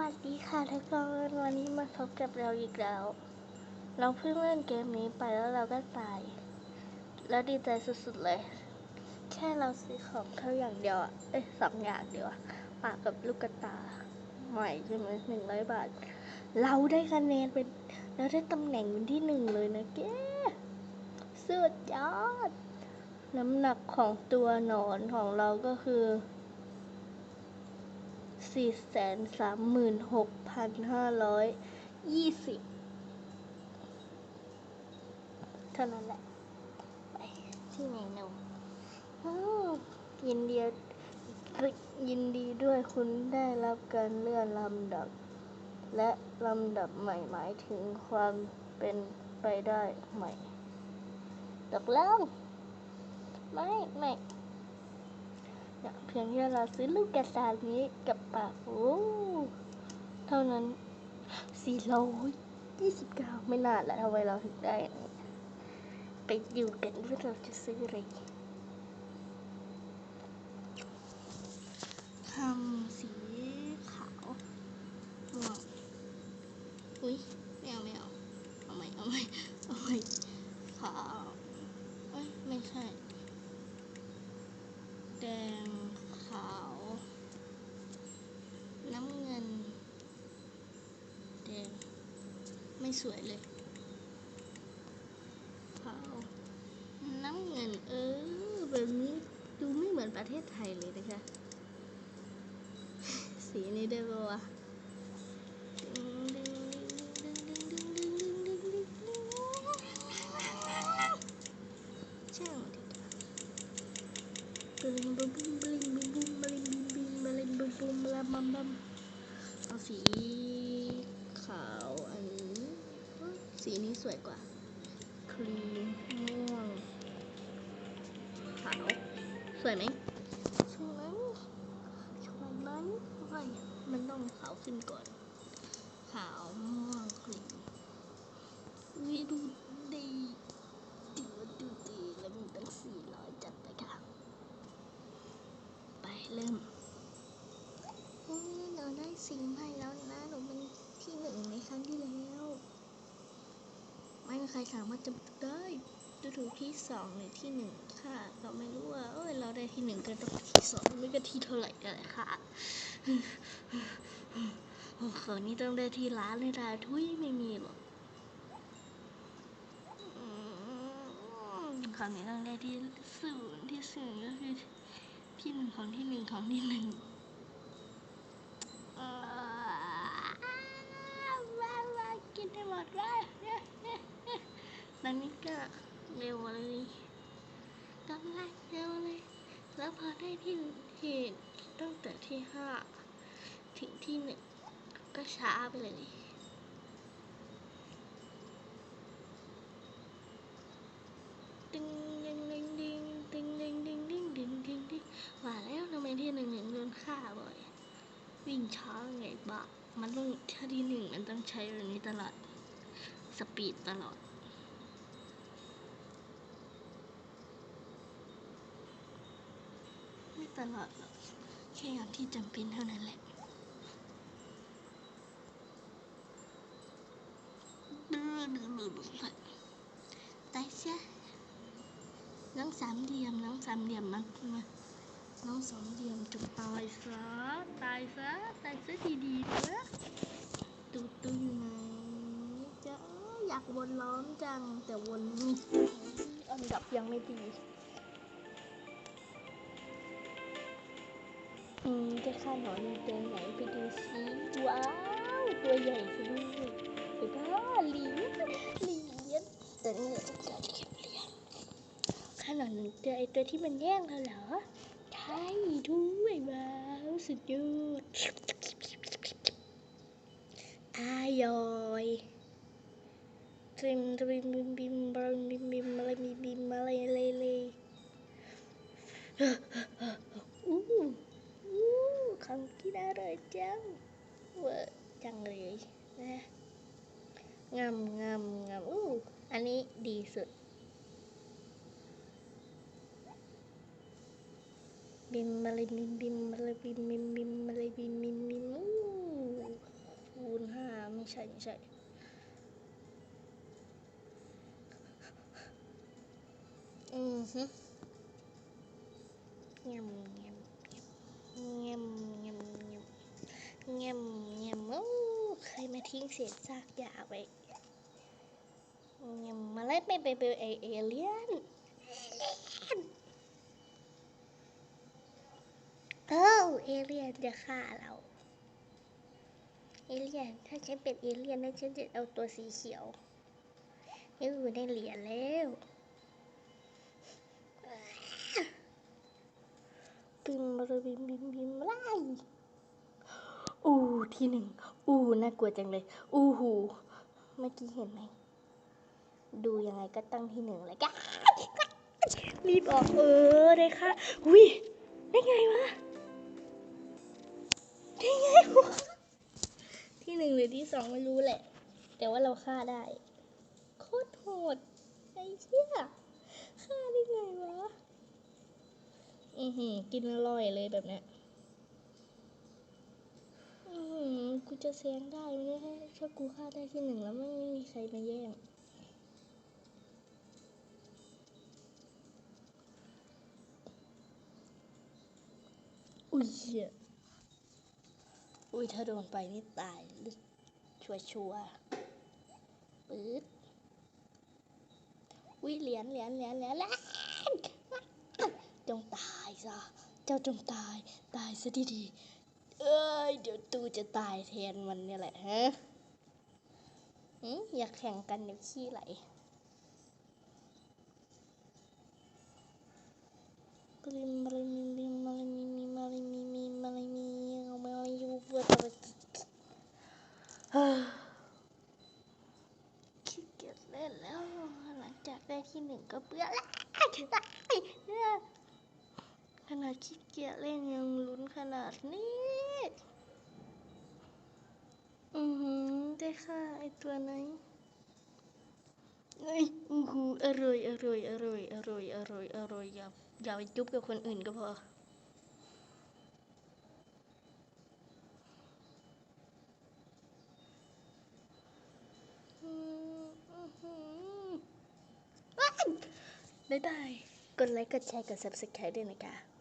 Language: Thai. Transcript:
วัสดีค่ะทุกคนวันนี้มาพบกับเราอีกแล้ว เราเพิ่งเล่นเกมนี้ไปแล้วเราก็ตาย แล้วดีใจสุดๆเลย แค่เราซื้อของเขาอย่างเดียวอะเอ้ยสองอย่างเดียวปากกับลูกกระตา ใหม่ใช่ไหมหนึ่งร้อยบาท เราได้คะแนนเป็นเราได้ตำแหน่งเป็นที่หนึ่งเลยนะแกสุดยอด น้ำหนักของตัวหนอนของเราก็คือ สี่แสนสามหมื่นหกพันห้าร้อยยี่สิบเท่านั้นแหละ ไปที่เมนูอ้าวยินดียินดีด้วยคุณได้รับการเลื่อนลำดับ และลำดับใหม่หมายถึงความเป็นไปได้ใหม่ตกลงไม่ ไม่ เพียงแค่เราซื้อลูกกระตานี้กับปากโอ้เท่านั้นสี่ร้อยยี่สิบเก้าไม่นานแล้วทำไมเราถึงได้ ไปดูกันว่าเราจะซื้ออะไร สวยเลยขาวน้ำเงินเออแบบนี้ดูไม่เหมือนประเทศไทยเลยนะคะ สีนี้ได้ปะวะเอาสีขาวอัน สีนี้สวยกว่า ครีมม่วงขาวสวยไหมสวยสวยไหมไม่มันต้องขาวขึ้นก่อน ขาวม่วงครีมวิดูดีดูดูดีแล้วมีตั้งสี่ร้อยจัดไปค่ะ ไปเริ่มโอ้ยเราได้สิ่งใหม่แล้วนะ หนูเป็นที่หนึ่งในครั้งที่แล้ว ไม่มี ใครสามารถจะได้จะถูกที่สองหรือที่หนึ่งค่ะ ก็ไม่รู้ว่าเอ้ยเราได้ที่หนึ่งก็ต้องที่สองไม่ก็ที่เท่าไหร่กันเลยค่ะโอ้คราวนี้ต้องได้ที่ร้านเลยนะทุยไม่มีหรอกอืมคราวนี้ต้องได้ที่ศูนย์ที่ศูนย์ก็คือที่หนึ่งของที่หนึ่งของที่หนึ่งว้าวว้าวกินได้หมดเลย ตอนนี้ก็เร็วเลยกำลังเร็วเลย แล้วพอได้ที่ที่ตั้งแต่ที่ห้าถึงที่หนึ่งก็ช้าไปเลยตึงดิงดิงดิงตึงดิงดิงดิงดิงดิงดิงว่าแล้วทำไมที่หนึ่งหนึ่งโดนฆ่าบ่อยวิ่งช้าไงบ้ามันต้องถ้าที่หนึ่งมันต้องใช้แบบนี้ตลอด สปีดตลอด ไม่ ตลอดหรอกแค่อย่างที่จำเป็นเท่านั้นแหละตายเสียน้องสามเหลี่ยมน้องสามเหลี่ยมมามาน้องสองเหลี่ยมจงตายซะตายซะตายซะดีๆนะตูตูอยู่ไหนจะอยากวนล้อมจังแต่วนอันดับยังไม่ดี อืมจะฆ่าหนอนอยู่ตรงไหนไปดูสิว้าวตัวใหญ่ซะด้วยไปบ้าเหลียญเหลียญแต่นี่จะเก็บเหรียญขนาหนึ่งเจอไอตัวที่มันแย่งเราเหรอใช่ด้วยว้าวสุดยอดอายอยตริมตริมบิมบิมบ ดีสุด บิมมาเลยบิมบิมมาเลยบิมบิมบิมมาเลยบิมบิมบิมอู้ใช่อือฮึเงียบเงียบเงียบเงียบเงียบเงียบเงียบโอ้ใครมาทิ้งเศษซากยาไว้ ยบมาแล้วไม่ไปเป็นเอเอเลียนเอเลียนเอ้าเอเลียนจะฆ่าเรา เอเลียนถ้าฉันเป็นเอเลียนนะฉันจะเอาตัวสีเขียวให้อยู่ในเหรียญแล้วบิมบรบิมบิมบิมไล่อู้ที่หนึ่งอู้น่ากลัวจังเลยอู้หูเมื่อกี้เห็นไหม ดูยังไงก็ตั้งที่หนึ่งเลยก้ารีบออกเออได้ค่ะอุ้ยได้ไงวะได้ไงวะที่หนึ่งหรือที่สองไม่รู้แหละ แต่ว่าเราฆ่าได้ โคตรโหดไอ้เชี่ยฆ่าได้ไงวะอือหือกินอร่อยเลยแบบเนี้ยอือหือกูจะเสียงได้ไหมเนี่ยถ้ากูฆ่าได้ที่หนึ่งแล้วไม่มีใครมาแย่ง อุ้ยอุ้ยถ้าโดนไปนี่ตายลึกชัวชัวร์ๆปื๊ดอุ้ยเหรียญเหรียญเหรียญเหรียญเหรียญจงตายซะเจ้าจงตายตายซะดีๆเอ้ยเดี๋ยวตูจะตายแทนมันเนี่ยแหละฮะอยากแข่งกันเดี๋ยวขี้ไหล ขี้เกียจเล่นแล้ว หลังจากได้ที่หนึ่งก็เบื่อแล้วขนาดขี้เกียจเล่นยังลุ้นขนาดนี้ อือหือได้ค่ะไอตัวไหน เอ้ยอู้หูอร่อยอร่อยอร่อยอร่อยอร่อยอร่อยอย่าอย่าไปจุ๊บกับคนอื่นก็พออืมอื้อหือว้ายบ๊ายบาย กดไลค์ กดแชร์ กด subscribe ด้วยนะคะ